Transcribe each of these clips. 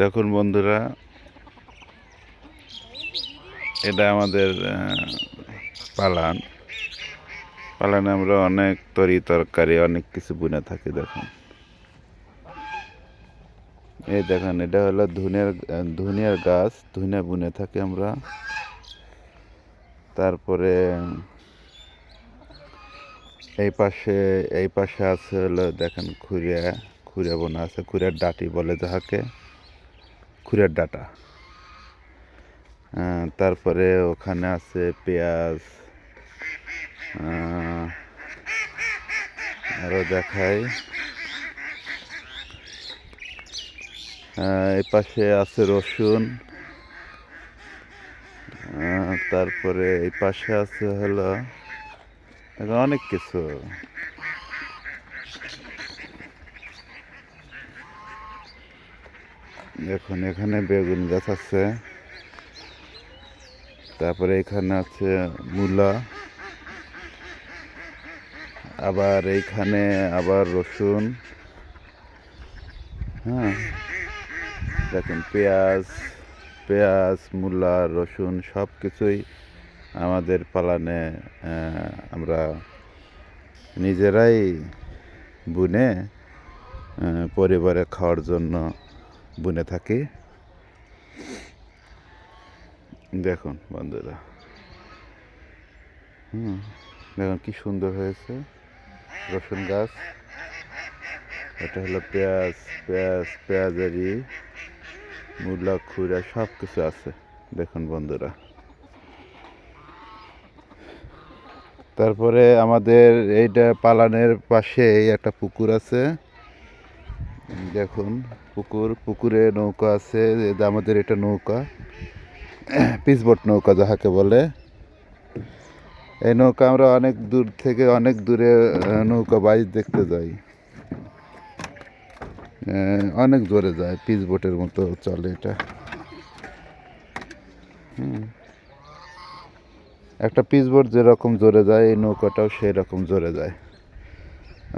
দেখুন বন্ধুরা, এটা আমাদের পালান। পালানে আমরা অনেক তরি তরকারি, অনেক কিছু বুনে থাকি, দেখুন। এই দেখেন, এটা হলো ধুনের ধুনিয়ার গাছ ধুনিয়া বুনে থাকি আমরা। তারপরে এই পাশে এই পাশে আছে হলো, দেখেন খুঁড়িয়া খুঁড়িয়া বোনা আছে, খুঁড়িয়ার ডাটি বলে যাহাকে, খুঁড়িয়ার ডাটা। তারপরে ওখানে আছে পেঁয়াজ আরও দেখাই। এই পাশে আছে রসুন। তারপরে এই পাশে আছে হলো অনেক কিছু। দেখুন, এখানে বেগুন গাছ আছে। তারপরে এখানে আছে মূলা। আবার এইখানে আবার রসুন। হ্যাঁ। দেখুন, পেঁয়াজ পেঁয়াজ, মূলা, রসুন সব কিছুই আমাদের পালানে আমরা নিজেরাই বুনে পরিবারে খাওয়ার জন্য বুনে থাকি। দেখুন বন্ধুরা। হুম, দেখুন কি সুন্দর হয়েছে। রসুন গাছ। এটা হলো পেঁয়াজ পেঁয়াজ পেঁয়াজারি মূলা, খুঁড়া সব কিছু আছে। দেখুন বন্ধুরা। তারপরে আমাদের এইটা পালানের পাশে একটা পুকুর আছে। দেখুন, পুকুর, পুকুরে নৌকা আছে আমাদের এটা নৌকা পিসবোট নৌকা যাহাকে বলে। এই নৌকা আমরা অনেক দূর থেকে, অনেক দূরে নৌকা বাইচ দেখতে যাই। অনেক জোরে যায় পিস বোটের মতো চলে এটা। হুম। একটা পিস বোট যেরকম জোরে যায়, এই নৌকাটাও সেই রকম জোরে যায়।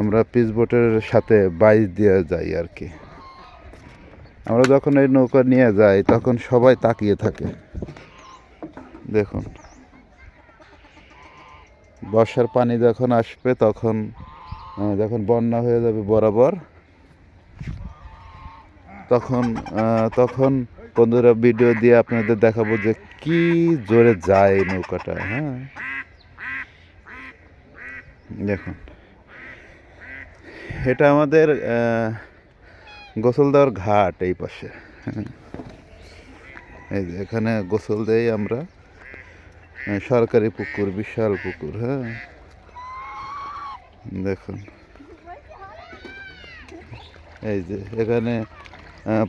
আমরা পিস বোটের সাথে বাইচ দিয়ে যাই আর কি। আমরা যখন এই নৌকা নিয়ে যাই, তখন সবাই তাকিয়ে থাকে। দেখুন। বর্ষার পানি যখন আসবে, তখন যখন বন্যা হয়ে যাবে বরাবর, তখন তখন বন্ধুরা ভিডিও দিয়ে আপনাদের দেখাবো যে কি জোরে যায় নৌকাটা হ্যাঁ? দেখুন। এটা আমাদের গোসল দেওয়ার ঘাট এই পাশে হ্যাঁ। এই যে এখানে গোসল দেই আমরা সরকারি পুকুর, বিশাল পুকুর হ্যাঁ? দেখুন। এই যে এখানে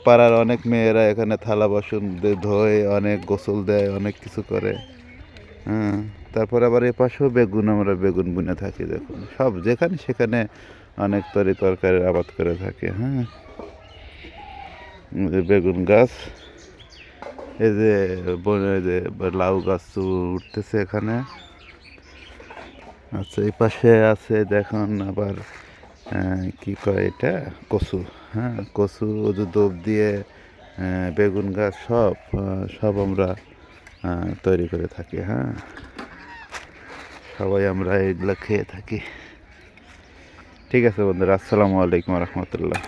পাড়ার অনেক মেয়েরা এখানে থালা বাসন ধোয়, অনেক গোসল দেয়, অনেক কিছু করে। হ্যাঁ তারপর আবার এ পাশেও বেগুন, আমরা বেগুন বুনে থাকি, দেখুন। সব যেখানে সেখানে অনেক তরি তরকারির আবাদ করে থাকে হ্যাঁ। বেগুন গাছ, এই যে বনে যে লাউ গাছ উঠতেছে এখানে। আচ্ছা এই পাশে আছে, দেখুন আবার কি কয় এটা? কচু হ্যাঁ কচু দোপ দিয়ে বেগুন গাছ সব সব আমরা তৈরি করে থাকি হ্যাঁ। সবাই আমরা এগুলো খেয়ে থাকি। ঠিক আছে বন্ধুরা, আসসালামু আলাইকুম রহমতুল্লাহ।